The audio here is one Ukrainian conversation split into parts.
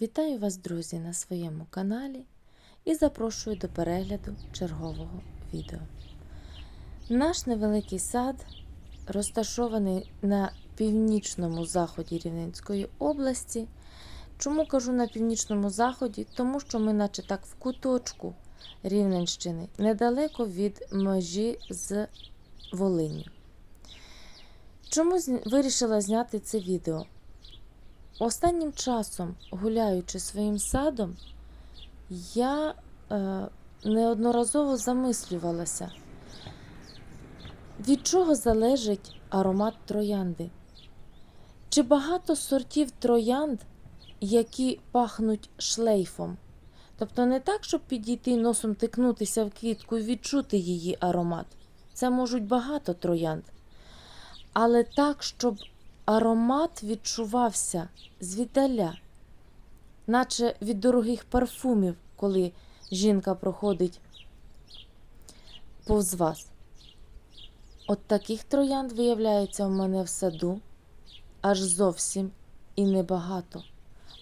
Вітаю вас, друзі, на своєму каналі і запрошую до перегляду чергового відео. Наш невеликий сад розташований на північному заході Рівненської області. Чому кажу на північному заході? Тому що ми, наче так, в куточку Рівненщини, недалеко від межі з Волинню. Чому вирішила зняти це відео? Останнім часом, гуляючи своїм садом, я е, неодноразово замислювалася, від чого залежить аромат троянди. Чи багато сортів троянд, які пахнуть шлейфом? Тобто не так, щоб підійти носом тикнутися в квітку і відчути її аромат. Це можуть багато троянд. Але так, щоб аромат відчувався звіддаля, наче від дорогих парфумів, коли жінка проходить повз вас. От таких троянд виявляється у мене в саду аж зовсім і небагато.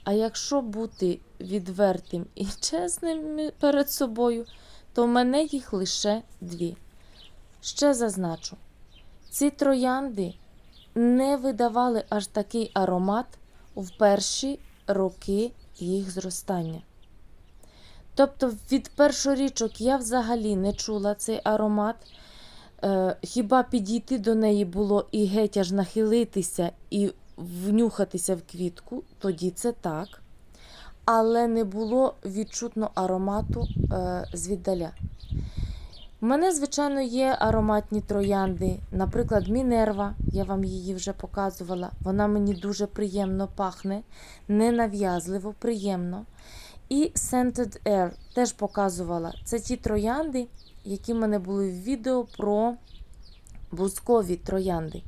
А якщо бути відвертим і чесним перед собою, то в мене їх лише дві. Ще зазначу, ці троянди не видавали аж такий аромат в перші роки їх зростання. Тобто від першорічок я взагалі не чула цей аромат. Е, хіба підійти до неї було і геть аж нахилитися і внюхатися в квітку, тоді це так. Але не було відчутно аромату е, звіддаля. У мене, звичайно, є ароматні троянди, наприклад, Мінерва, я вам її вже показувала. Вона мені дуже приємно пахне, ненав'язливо, приємно. І Scented Air теж показувала. Це ті троянди, які в мене були в відео про бузкові троянди.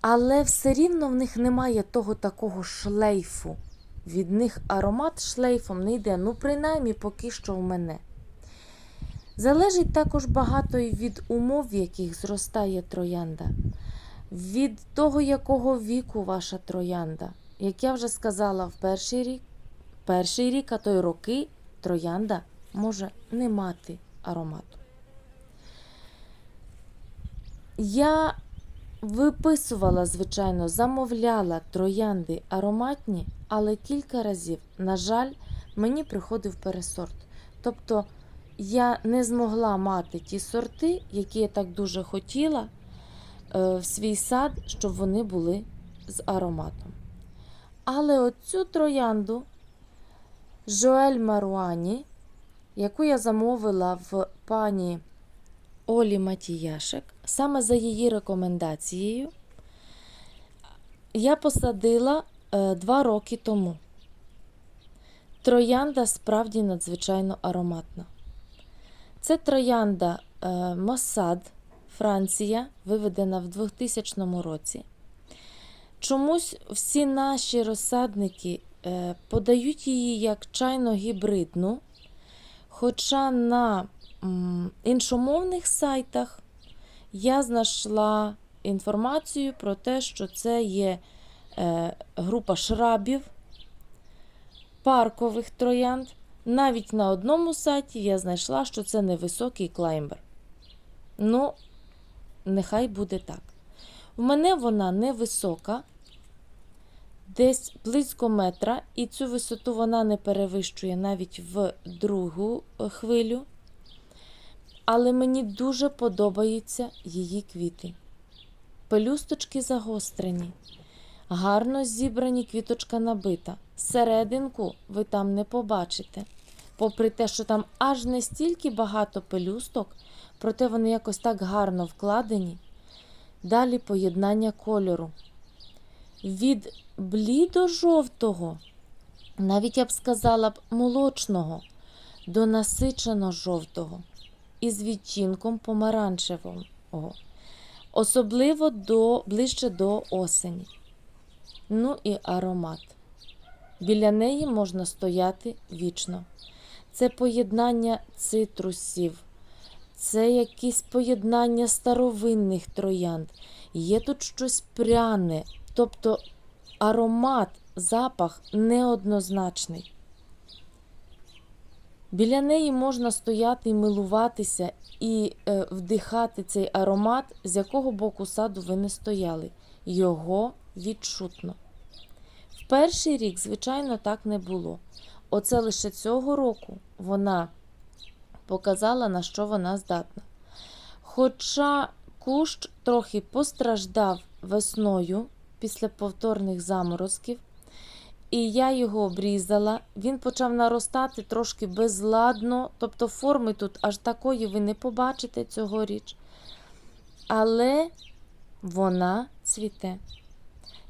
Але все рівно в них немає того такого шлейфу. Від них аромат шлейфом не йде, ну, принаймні, поки що в мене. Залежить також багато і від умов, в яких зростає троянда, від того, якого віку ваша троянда. Як я вже сказала, в перший рік, перший рік, а то й роки троянда може не мати аромату. Я виписувала, звичайно, замовляла троянди ароматні, але кілька разів, на жаль, мені приходив пересорт. Тобто я не змогла мати ті сорти, які я так дуже хотіла е, в свій сад, щоб вони були з ароматом. Але оцю троянду Жоель Маруані, яку я замовила в пані Олі Матіяшек, саме за її рекомендацією, я посадила е, два роки тому. Троянда справді надзвичайно ароматна. Це троянда е, Моссад, Франція, виведена в 2000 році. Чомусь всі наші розсадники е, подають її як чайно-гібридну, хоча на іншомовних сайтах я знайшла інформацію про те, що це є е, група шрабів, паркових троянд. Навіть на одному сайті я знайшла, що це невисокий клаймбер. Ну, нехай буде так. У мене вона невисока, десь близько метра, і цю висоту вона не перевищує навіть в другу е, хвилю. Але мені дуже подобаються її квіти. Пелюсточки загострені, гарно зібрані квіточка набита. Серединку ви там не побачите. Попри те, що там аж не стільки багато пелюсток, проте вони якось так гарно вкладені. Далі поєднання кольору. Від блідо-жовтого, навіть я б сказала б молочного, до насичено-жовтого із відтінком помаранчевого, особливо до, ближче до осені. Ну і аромат. Біля неї можна стояти вічно. Це поєднання цитрусів, це якісь поєднання старовинних троянд. Є тут щось пряне, тобто аромат запах неоднозначний. Біля неї можна стояти і милуватися і е, вдихати цей аромат, з якого боку саду ви не стояли. Його відчутно. В перший рік, звичайно, так не було. Оце лише цього року вона показала, на що вона здатна. Хоча кущ трохи постраждав весною після повторних заморозків, і я його обрізала. Він почав наростати трошки безладно, тобто форми тут аж такої ви не побачите цьогоріч. Але вона цвіте.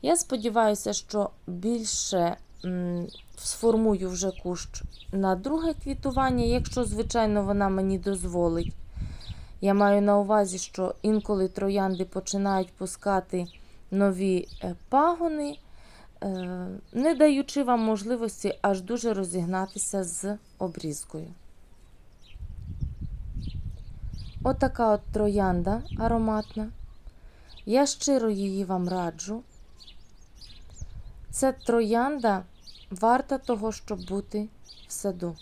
Я сподіваюся, що більше сформую вже кущ на друге квітування, якщо, звичайно, вона мені дозволить. Я маю на увазі, що інколи троянди починають пускати нові е, пагони, е, не даючи вам можливості аж дуже розігнатися з обрізкою. Отака от троянда ароматна. Я щиро її вам раджу. Це троянда варта того, щоб бути в саду.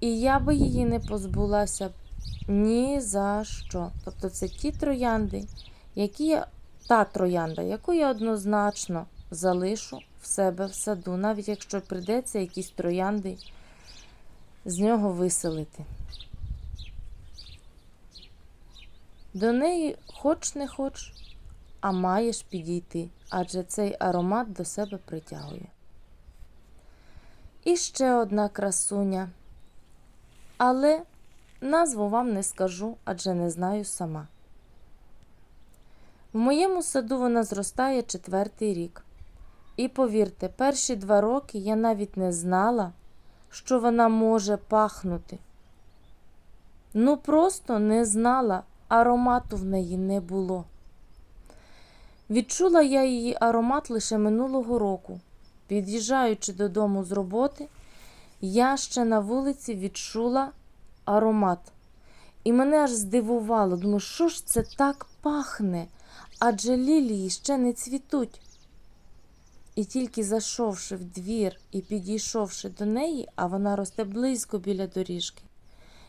І я би її не позбулася ні за що. Тобто це ті троянди, які я, та троянда, яку я однозначно залишу в себе в саду, навіть якщо прийдеться якісь троянди з нього виселити. До неї хоч не хоч, а маєш підійти, адже цей аромат до себе притягує. І ще одна красуня. Але назву вам не скажу, адже не знаю сама. В моєму саду вона зростає четвертий рік. І повірте, перші два роки я навіть не знала, що вона може пахнути. Ну, просто не знала, аромату в неї не було. Відчула я її аромат лише минулого року. Під'їжджаючи додому з роботи, я ще на вулиці відчула аромат. І мене аж здивувало. Думаю, що ж це так пахне? Адже лілії ще не цвітуть. І тільки зайшовши в двір і підійшовши до неї, а вона росте близько біля доріжки,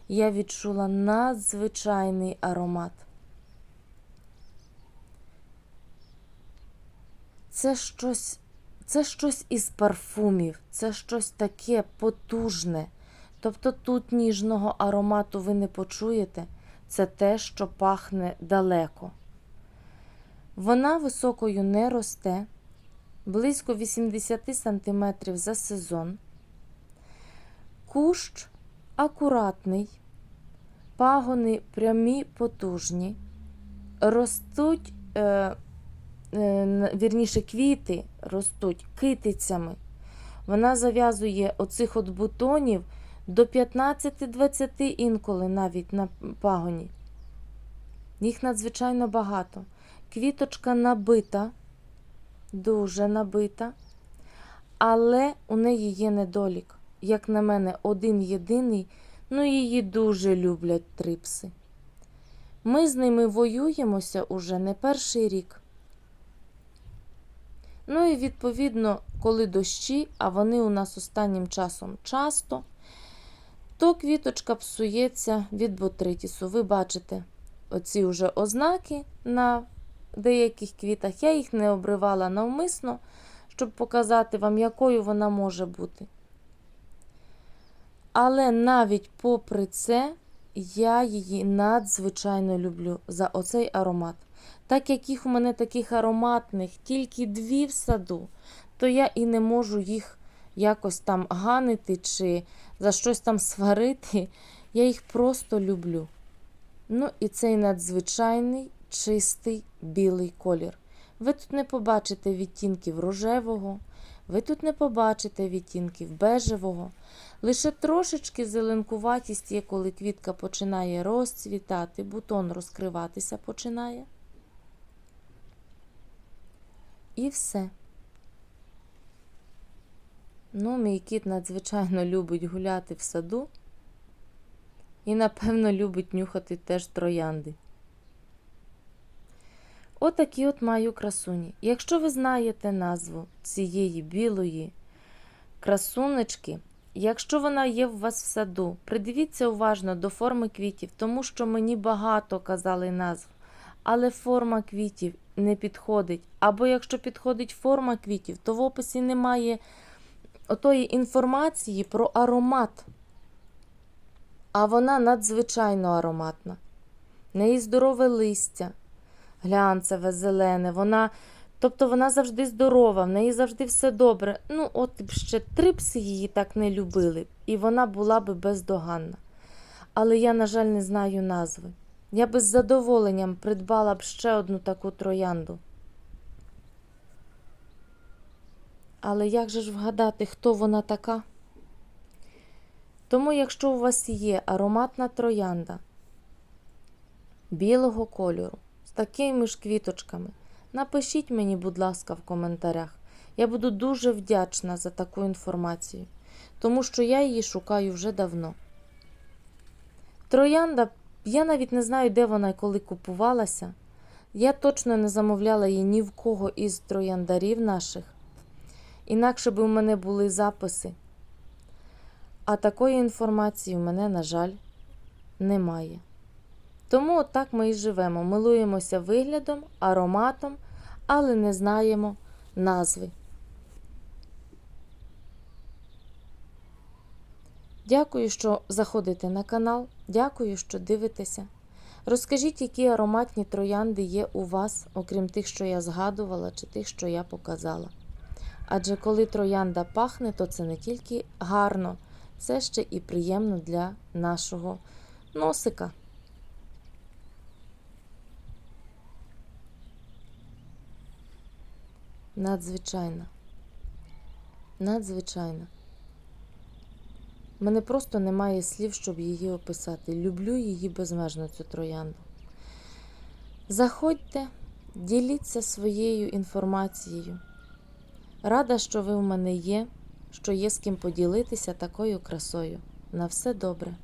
я відчула надзвичайний аромат. Це щось, це щось із парфумів, це щось таке потужне. Тобто тут ніжного аромату ви не почуєте, це те, що пахне далеко. Вона високою не росте, близько 80 см за сезон. Кущ акуратний, пагони прямі, потужні, ростуть, е, вірніше, квіти ростуть китицями. Вона зав'язує оцих от бутонів до 15-20 інколи навіть на пагоні. Їх надзвичайно багато. Квіточка набита, дуже набита, але у неї є недолік. Як на мене, один єдиний, ну її дуже люблять трипси. Ми з ними воюємося уже не перший рік. Ну і відповідно, коли дощі, а вони у нас останнім часом часто, то квіточка псується від ботритісу. Ви бачите оці вже ознаки на деяких квітах. Я їх не обривала навмисно, щоб показати вам, якою вона може бути. Але навіть попри це, я її надзвичайно люблю за оцей аромат. Так як їх у мене таких ароматних тільки дві в саду, то я і не можу їх якось там ганити чи за щось там сварити. Я їх просто люблю. Ну і цей надзвичайний чистий білий колір. Ви тут не побачите відтінків рожевого, ви тут не побачите відтінків бежевого. Лише трошечки зеленкуватість є, коли квітка починає розцвітати, бутон розкриватися починає. І все. Ну, мій кіт надзвичайно любить гуляти в саду і, напевно, любить нюхати теж троянди. Отакі от маю красуні. Якщо ви знаєте назву цієї білої красунечки, якщо вона є у вас в саду, придивіться уважно до форми квітів, тому що мені багато казали назв, але форма квітів не підходить. Або якщо підходить форма квітів, то в описі немає отої інформації про аромат. А вона надзвичайно ароматна. В неї здорове листя, глянцеве, зелене. Вона, тобто вона завжди здорова, в неї завжди все добре. Ну, от ще трипси її так не любили, і вона була би бездоганна. Але я, на жаль, не знаю назви. Я би з задоволенням придбала б ще одну таку троянду. Але як же ж вгадати, хто вона така? Тому, якщо у вас є ароматна троянда білого кольору з такими ж квіточками, напишіть мені, будь ласка, в коментарях. Я буду дуже вдячна за таку інформацію, тому що я її шукаю вже давно. Троянда, я навіть не знаю, де вона і коли купувалася. Я точно не замовляла її ні в кого із трояндарів наших. Інакше б у мене були записи. А такої інформації в мене, на жаль, немає. Тому отак ми і живемо. Милуємося виглядом, ароматом, але не знаємо назви. Дякую, що заходите на канал. Дякую, що дивитеся. Розкажіть, які ароматні троянди є у вас, окрім тих, що я згадувала, чи тих, що я показала. Адже коли троянда пахне, то це не тільки гарно, це ще і приємно для нашого носика. Надзвичайно. Надзвичайно. Мене просто немає слів, щоб її описати. Люблю її безмежно, цю троянду. Заходьте, діліться своєю інформацією. Рада, що ви в мене є, що є з ким поділитися такою красою. На все добре.